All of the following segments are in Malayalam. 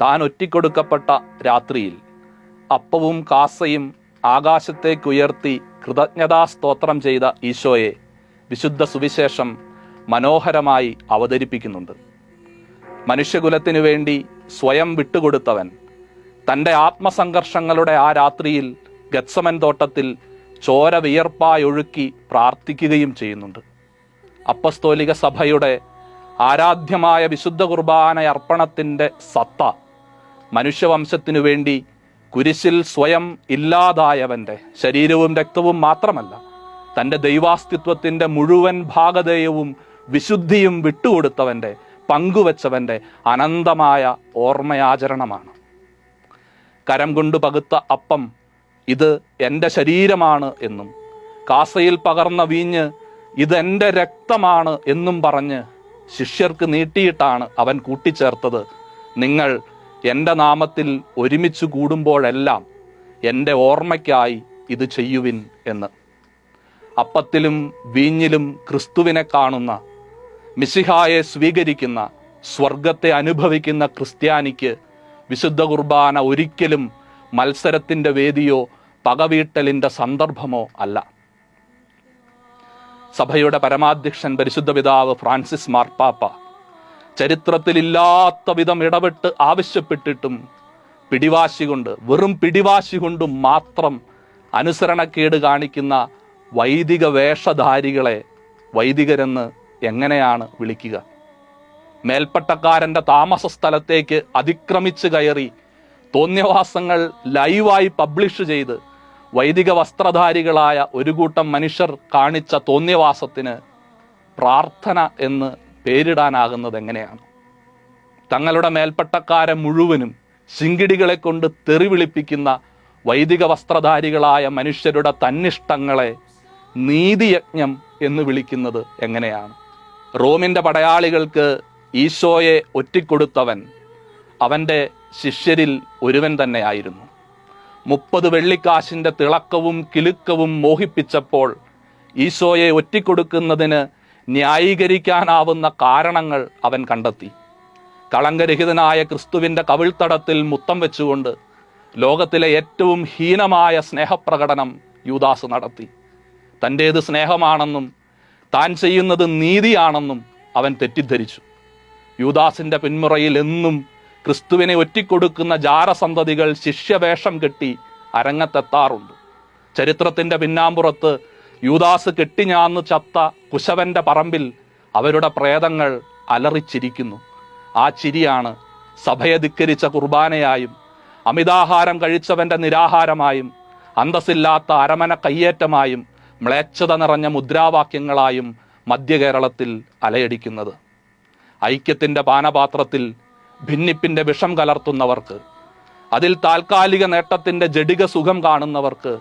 താൻ ഒറ്റിക്കൊടുക്കപ്പെട്ട രാത്രിയിൽ അപ്പവും കാസയും ആകാശത്തേക്കുയർത്തി കൃതജ്ഞതാ സ്തോത്രം ചെയ്ത ഈശോയെ വിശുദ്ധ സുവിശേഷം മനോഹരമായി അവതരിപ്പിക്കുന്നുണ്ട്. മനുഷ്യകുലത്തിനു വേണ്ടി സ്വയം വിട്ടുകൊടുത്തവൻ തന്റെ ആത്മസംഘർഷങ്ങളുടെ ആ രാത്രിയിൽ ഗത്സമൻ തോട്ടത്തിൽ ചോര വിയർപ്പായൊഴുക്കി പ്രാർത്ഥിക്കുകയും ചെയ്യുന്നുണ്ട്. അപ്പസ്തോലിക സഭയുടെ ആരാധ്യമായ വിശുദ്ധ കുർബാന അർപ്പണത്തിന്റെ സത്ത മനുഷ്യവംശത്തിനു വേണ്ടി കുരിശിൽ സ്വയം ഇല്ലാതായവന്റെ ശരീരവും രക്തവും മാത്രമല്ല തന്റെ ദൈവാസ്തിത്വത്തിന്റെ മുഴുവൻ ഭാഗതയവും വിശുദ്ധിയും വിട്ടുകൊടുത്തവന്റെ പങ്കുവച്ചവന്റെ അനന്തമായ ഓർമ്മയാചരണമാണ്. കരം കൊണ്ട് പകുത്ത അപ്പം ഇത് എന്റെ ശരീരമാണ് എന്നും കാസയിൽ പകർന്ന വീഞ്ഞ് ഇതെന്റെ രക്തമാണ് എന്നും പറഞ്ഞ് ശിഷ്യർക്ക് നീട്ടിയിട്ടാണ് അവൻ കൂട്ടിച്ചേർത്തത്. നിങ്ങൾ എന്റെ നാമത്തിൽ ഒരുമിച്ച് കൂടുമ്പോഴെല്ലാം എന്റെ ഓർമ്മയ്ക്കായി ഇത് ചെയ്യുവിൻ എന്ന്. അപ്പത്തിലും വീഞ്ഞിലും ക്രിസ്തുവിനെ കാണുന്ന മിശിഹായെ സ്വീകരിക്കുന്ന സ്വർഗത്തെ അനുഭവിക്കുന്ന ക്രിസ്ത്യാനിക്ക് വിശുദ്ധ കുർബാന ഒരിക്കലും മത്സരത്തിന്റെ വേദിയോ പകവീട്ടലിന്റെ സന്ദർഭമോ അല്ല. സഭയുടെ പരമാധ്യക്ഷൻ പരിശുദ്ധ പിതാവ് ഫ്രാൻസിസ് മാർപ്പാപ്പ ചരിത്രത്തിലില്ലാത്ത വിധം ഇടപെട്ട് ആവശ്യപ്പെട്ടിട്ടും പിടിവാശി കൊണ്ട് വെറും പിടിവാശി കൊണ്ടും മാത്രം അനുസരണക്കേട് കാണിക്കുന്ന വൈദിക വേഷധാരികളെ വൈദികരെന്ന് എങ്ങനെയാണ് വിളിക്കുക? മേൽപ്പട്ടക്കാരന്റെ താമസ സ്ഥലത്തേക്ക് അതിക്രമിച്ച് കയറി തോന്നിയവാസങ്ങൾ ലൈവായി പബ്ലിഷ് ചെയ്ത് വൈദിക വസ്ത്രധാരികളായ ഒരു കൂട്ടം മനുഷ്യർ കാണിച്ച തോന്നിയവാസത്തിന് പ്രാർത്ഥന എന്ന് പേരിടാനാകുന്നത് എങ്ങനെയാണ് തങ്ങളുടെ മേൽപ്പട്ടക്കാരെ മുഴുവനും ശിങ്കിടികളെ കൊണ്ട് തെറിവിളിപ്പിക്കുന്ന വൈദിക വസ്ത്രധാരികളായ മനുഷ്യരുടെ തന്നിഷ്ടങ്ങളെ നീതിയജ്ഞം എന്ന് വിളിക്കുന്നത് എങ്ങനെയാണ്? റോമിന്റെ പടയാളികൾക്ക് ഈശോയെ ഒറ്റിക്കൊടുത്തവൻ അവന്റെ ശിഷ്യരിൽ ഒരുവൻ തന്നെയായിരുന്നു. മുപ്പത് വെള്ളിക്കാശിന്റെ തിളക്കവും കിലുക്കവും മോഹിപ്പിച്ചപ്പോൾ ഈശോയെ ഒറ്റിക്കൊടുക്കുന്നതിന് ന്യായീകരിക്കാനാവുന്ന കാരണങ്ങൾ അവൻ കണ്ടെത്തി. കളങ്കരഹിതനായ ക്രിസ്തുവിന്റെ കവിൾത്തടത്തിൽ മുത്തം വെച്ചുകൊണ്ട് ലോകത്തിലെ ഏറ്റവും ഹീനമായ സ്നേഹപ്രകടനം യൂദാസ് നടത്തി. തന്റേത് സ്നേഹമാണെന്നും താൻ ചെയ്യുന്നത് നീതിയാണെന്നും അവൻ തെറ്റിദ്ധരിച്ചു. യൂദാസിന്റെ പിന്മുറയിൽ എന്നും ക്രിസ്തുവിനെ ഒറ്റിക്കൊടുക്കുന്ന ജാരസന്തതികൾ ശിഷ്യവേഷം കെട്ടി അരങ്ങത്തെത്താറുണ്ട്. ചരിത്രത്തിന്റെ പിന്നാമ്പുറത്ത് യൂദാസ് കെട്ടിഞ്ഞാന്ന് ചത്ത കുശവന്റെ പറമ്പിൽ അവരുടെ പ്രേതങ്ങൾ അലറിച്ചിരിക്കുന്നു. ആ ചിരിയാണ് സഭയെ ധിക്കരിച്ച കുർബാനയായും അമിതാഹാരം കഴിച്ചവന്റെ നിരാഹാരമായും അന്തസ്സില്ലാത്ത അരമന കയ്യേറ്റമായും മ്ലേച്ഛത നിറഞ്ഞ മുദ്രാവാക്യങ്ങളായും മധ്യകേരളത്തിൽ അലയടിക്കുന്നത്. ഐക്യത്തിന്റെ പാനപാത്രത്തിൽ ഭിന്നിപ്പിന്റെ വിഷം കലർത്തുന്നവർക്ക് അതിൽ താൽക്കാലിക നേട്ടത്തിന്റെ ജഡിക സുഖം കാണുന്നവർക്ക്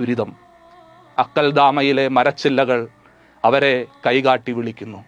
ദുരിതം. അക്കൽദാമയിലെ മരച്ചില്ലകൾ അവരെ കൈകാട്ടി വിളിക്കുന്നു.